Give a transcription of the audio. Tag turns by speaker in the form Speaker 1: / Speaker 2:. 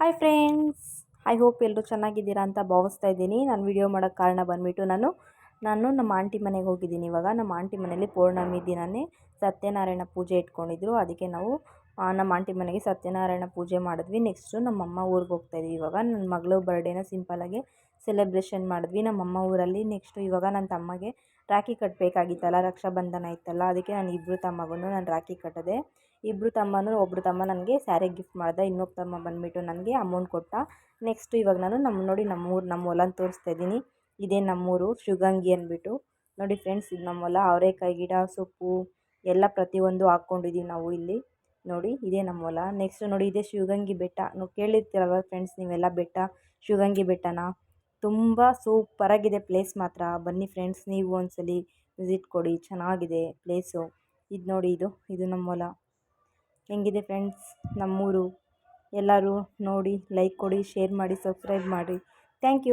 Speaker 1: Hi friends I hope ಎಲ್ಲರೂ ಚೆನ್ನಾಗಿದ್ದೀರಾ ಅಂತ ಭಾವಿಸ್ತಾ ಇದ್ದೀನಿ. ನಾನು ವಿಡಿಯೋ ಮಾಡೋಕ್ಕೆ ಕಾರಣ ಬಂದುಬಿಟ್ಟು ನಾನು ನಾನು ನಮ್ಮ ಆಂಟಿ ಮನೆಗೆ ಹೋಗಿದ್ದೀನಿ. ಇವಾಗ ನಮ್ಮ ಆಂಟಿ ಮನೇಲಿ ಪೌರ್ಣಮಿ ದಿನವೇ ಸತ್ಯನಾರಾಯಣ ಪೂಜೆ ಇಟ್ಕೊಂಡಿದ್ರು. ಅದಕ್ಕೆ ನಾವು ನಮ್ಮ ಆಂಟಿ ಮನೆಗೆ ಸತ್ಯನಾರಾಯಣ ಪೂಜೆ ಮಾಡಿದ್ವಿ. ನೆಕ್ಸ್ಟು ನಮ್ಮಮ್ಮ ಊರಿಗೆ ಹೋಗ್ತಾಯಿದ್ವಿ ಇವಾಗ ನನ್ನ ಮಗಳು ಬರ್ಡೇನ ಸಿಂಪಲಾಗಿ ಸೆಲೆಬ್ರೇಷನ್ ಮಾಡಿದ್ವಿ. ನಮ್ಮಮ್ಮ ಊರಲ್ಲಿ ನೆಕ್ಸ್ಟು ಇವಾಗ ನನ್ನ ತಮ್ಮಗೆ ರಾಖಿ ಕಟ್ಟಬೇಕಾಗಿತ್ತಲ್ಲ ರಕ್ಷಾಬಂಧನ ಇತ್ತಲ್ಲ, ಅದಕ್ಕೆ ನಾನು ಇಬ್ಬರು ತಮ್ಮಗೂ ನಾನು ರಾಖಿ ಕಟ್ಟಿದೆ. ಇಬ್ಬರು ತಮ್ಮನೂ ಒಬ್ಬರು ತಮ್ಮ ನನಗೆ ಸ್ಯಾರಿ ಗಿಫ್ಟ್ ಮಾಡಿದೆ. ಇನ್ನೊಬ್ಬ ತಮ್ಮ ಬಂದುಬಿಟ್ಟು ನನಗೆ ಅಮೌಂಟ್ ಕೊಟ್ಟ. ನೆಕ್ಸ್ಟು ಇವಾಗ ನಾನು ನಮ್ಮ ನೋಡಿ ನಮ್ಮೂರು ನಮ್ಮ ಹೊಲನ ತೋರಿಸ್ತಾ ಇದ್ದೀನಿ. ಇದೇ ನಮ್ಮೂರು ಶಿವಗಂಗೆ ಅಂದ್ಬಿಟ್ಟು. ನೋಡಿ ಫ್ರೆಂಡ್ಸ್ ಇದು ನಮ್ಮ ಹೊಲ ಅವರೆಕಾಯಿ ಗಿಡ, ಸೊಪ್ಪು ಎಲ್ಲ ಪ್ರತಿಯೊಂದು ಹಾಕ್ಕೊಂಡಿದ್ದೀವಿ ನಾವು ಇಲ್ಲಿ. ನೋಡಿ, ಇದೇ ನಮ್ಮ ಹೊಲ ನೆಕ್ಸ್ಟ್ ನೋಡಿ, ಇದೇ ಶಿವಗಂಗೆ ಬೆಟ್ಟ. ನೀವು ಕೇಳಿರ್ತೀರಲ್ವ ಫ್ರೆಂಡ್ಸ್ ನೀವೆಲ್ಲ ಬೆಟ್ಟ ಶಿವಗಂಗೆ ಬೆಟ್ಟನ? ತುಂಬ ಸೂಪರಾಗಿದೆ ಪ್ಲೇಸ್ ಮಾತ್ರ. ಬನ್ನಿ ಫ್ರೆಂಡ್ಸ್ ನೀವು ಒಂದ್ಸಲಿ ವಿಸಿಟ್ ಕೊಡಿ. ಚೆನ್ನಾಗಿದೆ ಪ್ಲೇಸು ಇದು ನೋಡಿ, ಇದು ಇದು ನಮ್ಮ ಹೊಲ ಹೆಂಗಿದೆ ಫ್ರೆಂಡ್ಸ್ ನಮ್ಮೂರು? ಎಲ್ಲರೂ ನೋಡಿ ಲೈಕ್ ಕೊಡಿ ಶೇರ್ ಮಾಡಿ ಸಬ್ಸ್ಕ್ರೈಬ್ ಮಾಡಿ. Thank you